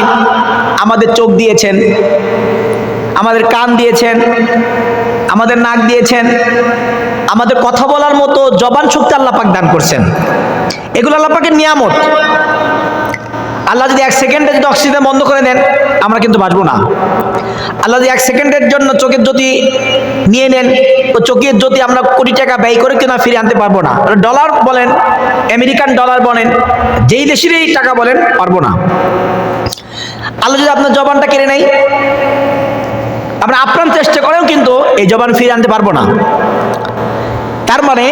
আলামিন আমাদের চোখ দিয়েছেন, আমাদের কান দিয়েছেন, আমাদের নাক দিয়েছেন, আমাদের কথা বলার মতো জবান শক্তি আল্লাহ পাক দান করছেন। এগুলো আল্লাহ পাকের নিয়ামত। আল্লাহ যদি এক সেকেন্ডে যদি অক্সিজেন বন্ধ করে দেন, আমরা কিন্তু বাঁচবো না। আল্লাহ যদি এক সেকেন্ডের জন্য চোখের জ্যোতি নিয়ে নেন তো চোখের জ্যোতি আমরা কোটি টাকা ব্যয় করে কিনা ফিরে আনতে পারব না। ডলার বলেন, আমেরিকান ডলার বলেন, যেই দেশেরই টাকা বলেন, পারব না। আল্লাহ যদি আপনার জবানটা কেড়ে নেই আপনার আপ্রাণ চেষ্টা করেও কিন্তু এই জবান ফিরে আনতে পারব না। তার মানে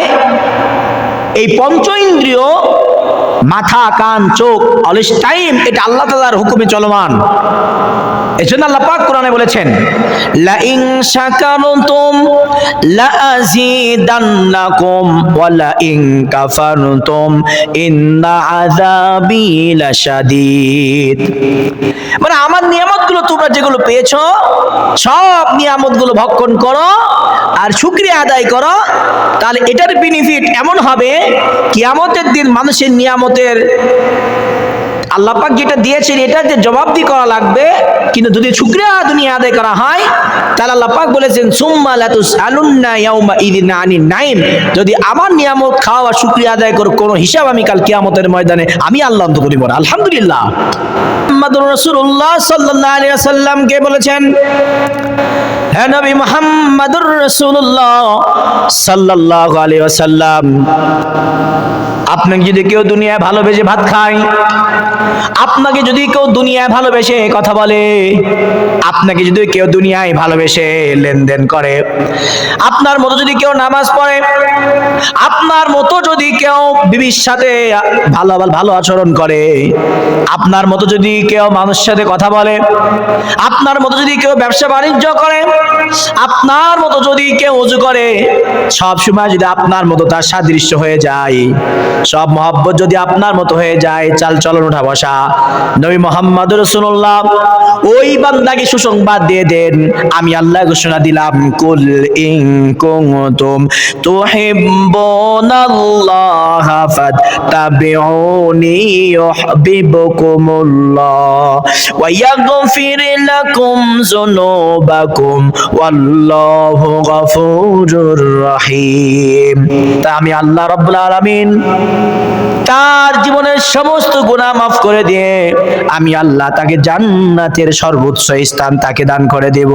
এই পঞ্চ ইন্দ্রিয়, মাথা, কান, চোখ, অলিস, টাইম, এটা আল্লাহ তালার হুকুমে চলমান। এই জন্য আল্লাহ পাক কোরআনে বলেছেন লা ইন শাকারতুম লা আযীদান্নাকুম ওয়া লা ইন কাফারতুম ইন্না আযাবি লাশাদীদ। মানে আমার নিয়ামতগুলো তোমরা যেগুলো পেয়েছ, সব নিয়ামতগুলো ভক্ষণ করো আর শুকরিয়া আদায় করো, তাহলে এটার বেনিফিট এমন হবে, কিয়ামতের দিন মানুষের নিয়ামতের আল্লাহ পাক যেটা দিয়েছেন, এটা যে জবাবদি করা লাগবে, কিন্তু যদি শুক্রিয়া দুনিয়া আদায় করা হয়, তাহলে আল্লাহ পাক বলেছেন, সুম্মা লাতুস আলুন্না ইয়াউমা ইদিন আনিন নাইম। যদি আমার নিয়ামত খাওয়া শুকরিয়া আদায় করো কোনো হিসাব আমি কাল কিয়ামতের ময়দানে, আমি আল্লাহ অন্ত করিব না। আলহামদুলিল্লাহ। মুহাম্মাদুর রাসূলুল্লাহ সাল্লাল্লাহু আলাইহি ওয়াসাল্লাম কে বলেছেন? হ্যাঁ নবী মুহাম্মাদুর রাসূলুল্লাহ সাল্লাল্লাহু আলাইহি ওয়াসাল্লাম। আপনাকে যদি কেউ দুনিয়ায় ভালোবেসে ভাত খায়, আপনাকে যদি কেউ দুনিয়ায় ভালোবেসে কথা বলে, আপনাকে যদি কেউ দুনিয়ায় ভালোবেসে লেনদেন করে, আপনার মতো যদি কেউ নামাজ পড়ে, আপনার মতো যদি কেউ বিবির সাথে ভালো ভালো আচরণ করে, আপনার মতো যদি কেউ মানুষের সাথে কথা বলে, আপনার মতো যদি কেউ ব্যবসা বাণিজ্য করে, আপনার মতো যদি কেউ উজু করে, সব সময় যদি আপনার মতো তার সাদৃশ্য হয়ে যায়, সব মহব্বত যদি আপনার মতো হয়ে যায়, চাল চলন উঠা বসা। নবী মোহাম্মদ রসুল্লাহ, ওই বান্দাকে সুসংবাদ দিয়ে দেন, আমি আল্লাহ ঘোষণা দিলাম, কুল ইন কুনতুম তুহিব্বুনাল্লাহ। ফাত্তাবিউনি ইউহিব্বুকুমুল্লাহ ওয়া ইয়াগফির লাকুম যুনুবাকুম ওয়াল্লাহু গফুরুর রহিম তা আমি আল্লাহ রাব্বুল আলামিন তার জীবনের সমস্ত গুনাহ মাফ করে দিয়ে আমি আল্লাহ তাকে জান্নাতের সর্বোচ্চ স্থান তাকে দান করে দেব।